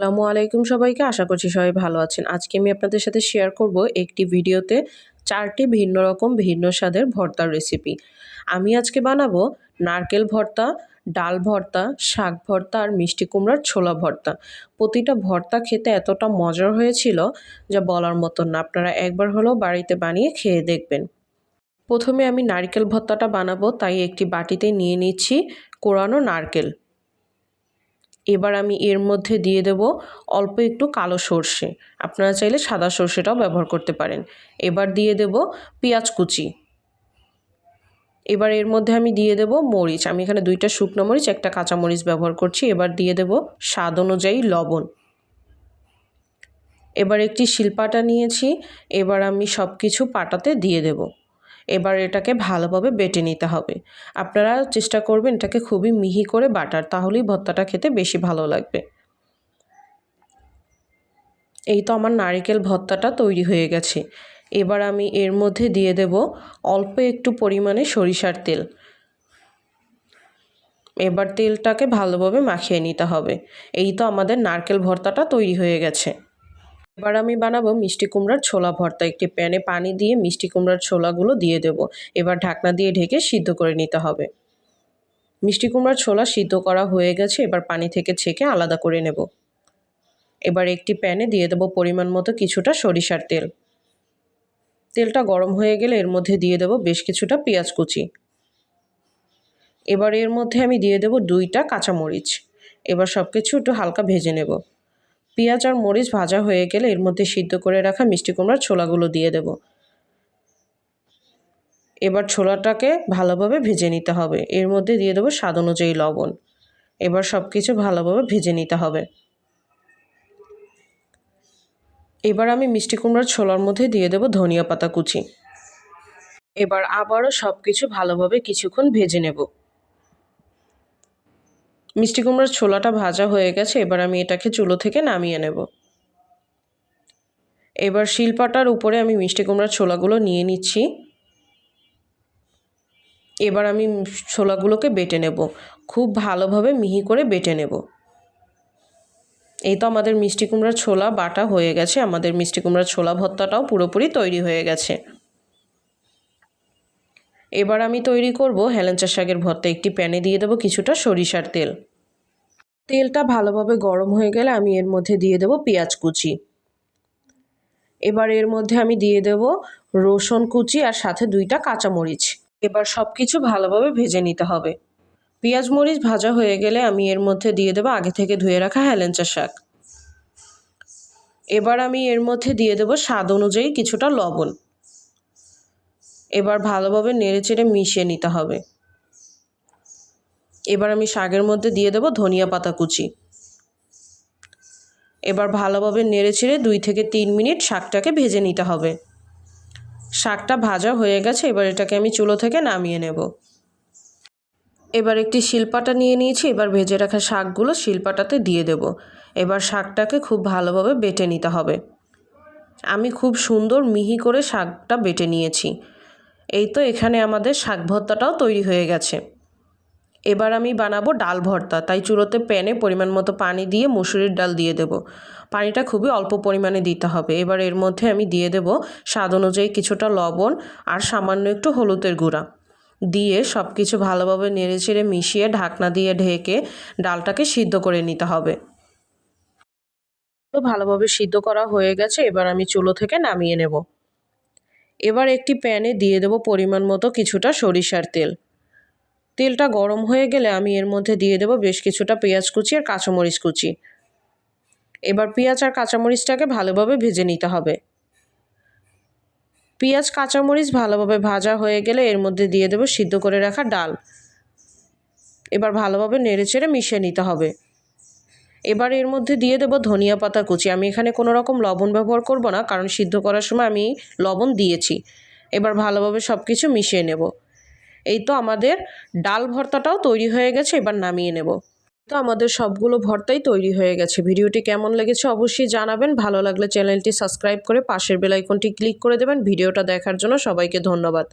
আসসালামু আলাইকুম সবাইকে, আশা করছি সবাই ভালো আছেন। আজকে আমি আপনাদের সাথে শেয়ার করব একটি ভিডিওতে চারটি ভিন্ন রকম, ভিন্ন স্বাদের ভর্তার রেসিপি আমি আজকে বানাবো নারকেল ভর্তা, ডাল ভর্তা, শাক ভর্তা আর মিষ্টি কুমড়ার ছোলা ভর্তা। প্রতিটা ভর্তা খেতে এতটা মজার হয়েছিল যা বলার মতন না। আপনারা একবার হলেও বাড়িতে বানিয়ে খেয়ে দেখবেন। প্রথমে আমি নারকেল ভর্তাটা বানাবো, তাই একটি বাটিতে নিয়ে নিচ্ছি কোরানো নারকেল। এবার আমি এর মধ্যে দিয়ে দেব অল্প একটু কালো সর্ষে। আপনারা চাইলে সাদা সর্ষেটাও ব্যবহার করতে পারেন। এবার দিয়ে দেব পেঁয়াজ কুচি। এবার এর মধ্যে আমি দিয়ে দেব মরিচ। আমি এখানে দুইটা শুকনো মরিচ, একটা কাঁচা মরিচ ব্যবহার করছি। এবার দিয়ে দেব স্বাদ অনুযায়ী লবণ। এবার একটি শিলপাটা নিয়েছি। এবার আমি সব কিছু পাটাতে দিয়ে দেবো। এবার এটাকে ভালোভাবে বেটে নিতে হবে। আপনারা চেষ্টা করবেন এটাকে খুবই মিহি করে বাটার, তাহলেই ভর্তাটা খেতে বেশি ভালো লাগবে। এই তো আমার নারিকেল ভর্তাটা তৈরি হয়ে গেছে। এবার আমি এর মধ্যে দিয়ে দেব অল্প একটু পরিমাণে সরিষার তেল। এবার তেলটাকে ভালোভাবে মাখিয়ে নিতে হবে। এই তো আমাদের নারকেল ভর্তাটা তৈরি হয়ে গেছে। এবার আমি বানাবো মিষ্টি কুমড়ার ছোলা ভর্তা। একটি প্যানে পানি দিয়ে মিষ্টি কুমড়ার ছোলাগুলো দিয়ে দেব। এবার ঢাকনা দিয়ে ঢেকে সিদ্ধ করে নিতে হবে। মিষ্টি কুমড়ার ছোলা সিদ্ধ করা হয়ে গেছে, এবার পানি থেকে ছেঁকে আলাদা করে নেব। এবার একটি প্যানে দিয়ে দেব পরিমাণ মতো কিছুটা সরিষার তেল। তেলটা গরম হয়ে গেলে এর মধ্যে দিয়ে দেব বেশ কিছুটা পেঁয়াজ কুচি। এবার এর মধ্যে আমি দিয়ে দেব দুইটা কাঁচামরিচ। এবার সব কিছু একটু হালকা ভেজে নেব। পেঁয়াজ আর মরিচ ভাজা হয়ে গেলে এর মধ্যে সিদ্ধ করে রাখা মিষ্টি কুমড়ার ছোলাগুলো দিয়ে দেব। এবার ছোলাটাকে ভালোভাবে ভেজে নিতে হবে। এর মধ্যে দিয়ে দেবো স্বাদ অনুযায়ী লবণ। এবার সব কিছু ভালোভাবে ভেজে নিতে হবে। এবার আমি মিষ্টি কুমড়ার ছোলার মধ্যে দিয়ে দেবো ধনিয়া পাতা কুচি। এবার আবারও সব কিছু ভালোভাবে কিছুক্ষণ ভেজে নেব। মিষ্টি কুমড়ার ছোলাটা ভাজা হয়ে গেছে, এবার আমি এটাকে চুলো থেকে নামিয়ে নেব। এবার শিলপাটার উপরে আমি মিষ্টি কুমড়ার ছোলাগুলো নিয়ে নিচ্ছি। এবার আমি ছোলাগুলোকে বেটে নেব। খুব ভালোভাবে মিহি করে বেটে নেব। এই তো আমাদের মিষ্টি কুমড়ার ছোলা বাটা হয়ে গেছে, আমাদের মিষ্টি কুমড়ার ছোলা ভর্তাটাও পুরোপুরি তৈরি হয়ে গেছে। এবার আমি তৈরি করব হেলেঞ্চা শাকের ভর্তা। একটি প্যানে দিয়ে দেবো কিছুটা সরিষার তেল। তেলটা ভালোভাবে গরম হয়ে গেলে আমি এর মধ্যে দিয়ে দেব পেঁয়াজ কুচি। এবার এর মধ্যে আমি দিয়ে দেব রসুন কুচি আর সাথে দুইটা কাঁচামরিচ। এবার সব কিছু ভালোভাবে ভেজে নিতে হবে। পেঁয়াজ মরিচ ভাজা হয়ে গেলে আমি এর মধ্যে দিয়ে দেবো আগে থেকে ধুয়ে রাখা হেলেঞ্চা শাক। এবার আমি এর মধ্যে দিয়ে দেবো স্বাদ অনুযায়ী কিছুটা লবণ। এবার ভালোভাবে নেড়ে চেড়ে মিশিয়ে নিতে হবে। এবার আমি শাকের মধ্যে দিয়ে দেবো ধনিয়া পাতা কুচি। এবার ভালোভাবে নেড়ে ছেড়ে দুই থেকে তিন মিনিট শাকটাকে ভেজে নিতে হবে। শাকটা ভাজা হয়ে গেছে, এবার এটাকে আমি চুলো থেকে নামিয়ে নেব। এবার একটি শিলপাটা নিয়ে নিয়েছি, এবার ভেজে রাখা শাকগুলো শিলপাটাতে দিয়ে দেব। এবার শাকটাকে খুব ভালোভাবে বেটে নিতে হবে। আমি খুব সুন্দর মিহি করে শাকটা বেটে নিয়েছি। এই তো এখানে আমাদের শাক ভর্তাটাও তৈরি হয়ে গেছে। এবার আমি বানাবো ডাল ভর্তা। তাই চুলোতে প্যানে পরিমাণ মতো পানি দিয়ে মুসুরির ডাল দিয়ে দেব। পানিটা খুবই অল্প পরিমাণে দিতে হবে। এবার এর মধ্যে আমি দিয়ে দেব স্বাদ অনুযায়ী কিছুটা লবণ আর সামান্য একটু হলুদের গুঁড়া। দিয়ে সব কিছু ভালোভাবে নেড়ে চেড়ে মিশিয়ে ঢাকনা দিয়ে ঢেকে ডালটাকে সিদ্ধ করে নিতে হবে। ভালোভাবে সিদ্ধ করা হয়ে গেছে। এবার আমি চুলো থেকে নামিয়ে নেব। এবার একটি প্যানে দিয়ে দেব পরিমাণ মতো কিছুটা সরিষার তেল। তেলটা গরম হয়ে গেলে আমি এর মধ্যে দিয়ে দেবো বেশ কিছুটা পেঁয়াজ কুচি আর কাঁচামরিচ কুচি। এবার পেঁয়াজ আর কাঁচামরিচটাকে ভালোভাবে ভেজে নিতে হবে। পেঁয়াজ, কাঁচামরিচ ভালোভাবে ভাজা হয়ে গেলে এর মধ্যে দিয়ে দেবো সিদ্ধ করে রাখা ডাল। এবার ভালোভাবে নেড়ে চেড়ে মিশিয়ে নিতে হবে। এবার এর মধ্যে দিয়ে দেবো ধনিয়া পাতা কুচি। আমি এখানে কোনো রকম লবণ ব্যবহার করব না, কারণ সিদ্ধ করার সময় আমি লবণ দিয়েছি। এবার ভালোভাবে সব কিছু মিশিয়ে নেব। এই তো আমাদের ডাল ভর্তাটাও তৈরি হয়ে গেছে, এবার নামিয়ে নেব। তো আমাদের সবগুলো ভর্তাই তৈরি হয়ে গেছে। ভিডিওটি কেমন লেগেছে অবশ্যই জানাবেন। ভালো লাগলে চ্যানেলটি সাবস্ক্রাইব করে পাশের বেলাইকনটি ক্লিক করে দেবেন। ভিডিওটা দেখার জন্য সবাইকে ধন্যবাদ।